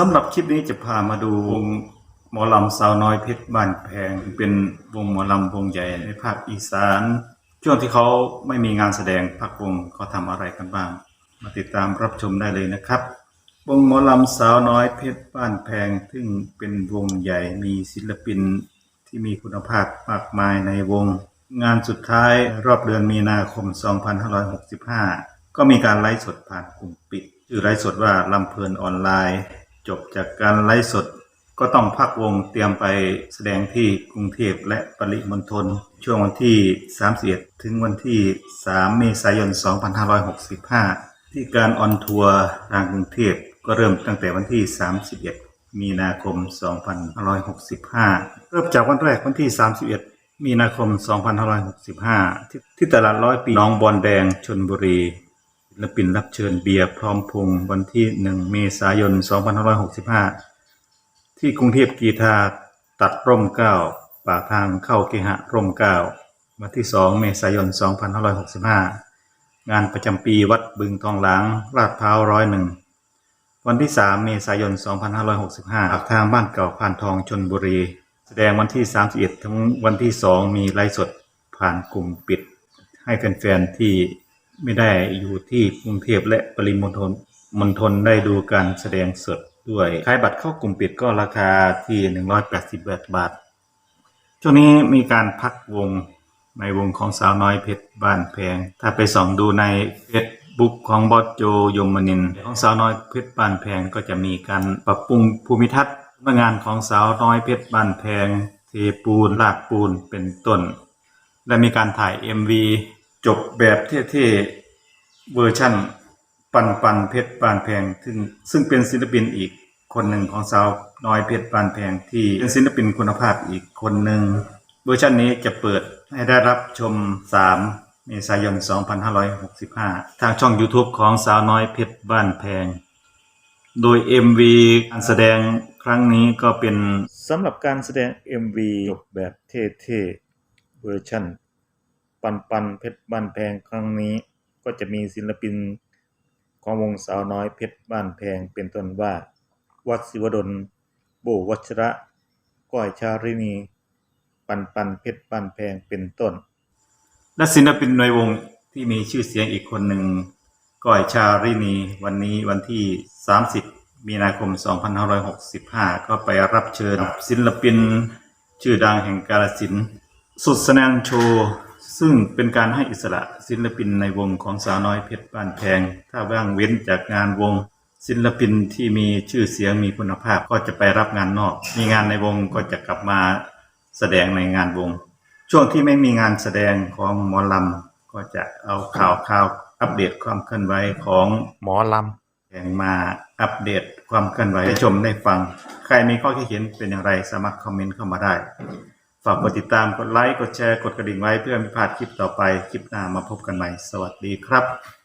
สำหรับคลิปนี้จะพามาดูวงหมอลำสาวน้อยเพชรบ้านแพง เป็นวงหมอลำวงใหญ่ในภาคอีสาน ช่วงที่เขาไม่มีงานแสดงพักวงเขาทำอะไรกันบ้าง มาติดตามรับชมได้เลยนะครับ วงหมอลำสาวน้อยเพชรบ้านแพง ซึ่งเป็นวงใหญ่มีศิลปินที่มีคุณภาพมากมายในวง งานสุดท้ายรอบเดือนมีนาคม 2565 ก็มีการไลฟ์สดผ่านกลุ่มปิดชื่อไลฟ์สดว่าลำเพลินออนไลน์ จบจากการไลฟ์สดก็ต้องพักวงเตรียมไปแสดงที่กรุงเทพและปริมณฑลช่วงวันที่31ถึงวันที่ 3 เมษายน 2565 ที่การออนทัวร์ทางกรุงเทพก็เริ่มตั้งแต่วันที่ 31 มีนาคม 2565 เริ่มจากวันแรกวันที่ 31 มีนาคม 2565 ที่ตลาดร้อยปีน้องบอนแดงชนบุรี ลปินรับเชิญเบียร์พร้อมพงวันที่ 1 เมษายน 2565 ที่กรุงเทพกีทาตัดร่มเก้าปากทางเข้าเกหะร่มเก้าวันที่ 2 เมษายน 2565 งานประจำปีวัดบึงทองหลางลาดพร้าวร้อยหนึ่งวันที่ 3 เมษายน 2565ปากทางบ้านเก่าพานทองชนบุรี แสดงวันที่ 31 ถึงวันที่ 2 มีไลฟ์สดผ่านกลุ่มปิดให้แฟนๆที่ ไม่ได้อยู่ที่กรุงเทพและปริมณฑลมณฑลได้ดูการแสดงสดด้วยขายบัตรเข้ากลุ่มปิดก็ราคาที่ 188บาท ช่วงนี้มีการพักวงในวงของสาวน้อยเพชรบ้านแพง ถ้าไปส่องดูในเฟซบุ๊กของบอสโจยมนิน ของสาวน้อยเพชรบ้านแพงก็จะมีการปรับปรุงภูมิทัศน์งานของสาวน้อยเพชรบ้านแพงเทปูนลากปูนเป็นต้น และมีการถ่าย MV จบแบบเท่ๆเวอร์ชั่น ปันปันเพชรปานแพงซึ่งซึ่งเป็นศิลปินอีกคนหนึ่งของสาวน้อยเพชรปานแพงที่เป็นศิลปินคุณภาพอีกคนหนึ่งเวอร์ชันนี้จะเปิดให้ได้รับชม 3 เมษายน 2565 ทางช่อง YouTube ของสาวน้อยเพชรบ้านแพง โดย MV การแสดงครั้งนี้ก็เป็นสำหรับการแสดง MV จบแบบเท่ๆเวอร์ชัน ปันปันเพชรบ้านแพงครั้งนี้ ก็จะมีศิลปินของวงสาวน้อยเพชรบ้านแพงเป็นต้นว่า วัดศิวดลโบวัชระก้อยชารินีปันปันเพชรบ้านแพงเป็นต้น และศิลปินในวงที่มีชื่อเสียงอีกคนหนึ่งก้อยชารินีวันนี้วันที่ 30 มีนาคม 2565 ก็ไปรับเชิญศิลปินชื่อดังแห่งกาลสินสุดแสดงโชว์ ซึ่งเป็นการให้อิสระศิลปินในวงของสาวน้อยเพชรบ้านแพง ถ้าว่างเว้นจากงานวง ศิลปินที่มีชื่อเสียงมีคุณภาพก็จะไปรับงานนอก มีงานในวงก็จะกลับมาแสดงในงานวง ช่วงที่ไม่มีงานแสดงของหมอลำก็จะเอาข่าวข่าวอัปเดตความเคลื่อนไหวของหมอลแห่งมาอัปเดตความเคลื่อนไหวให้ชมได้ฟัง ใครมีข้อคิดเห็นเป็นอย่างไรสามารถคอมเมนต์เข้ามาได้ ฝากกดติดตามกดไลค์กดแชร์กดกระดิ่งไว้เพื่อไม่พลาดคลิปต่อไป คลิปหน้ามาพบกันใหม่ สวัสดีครับ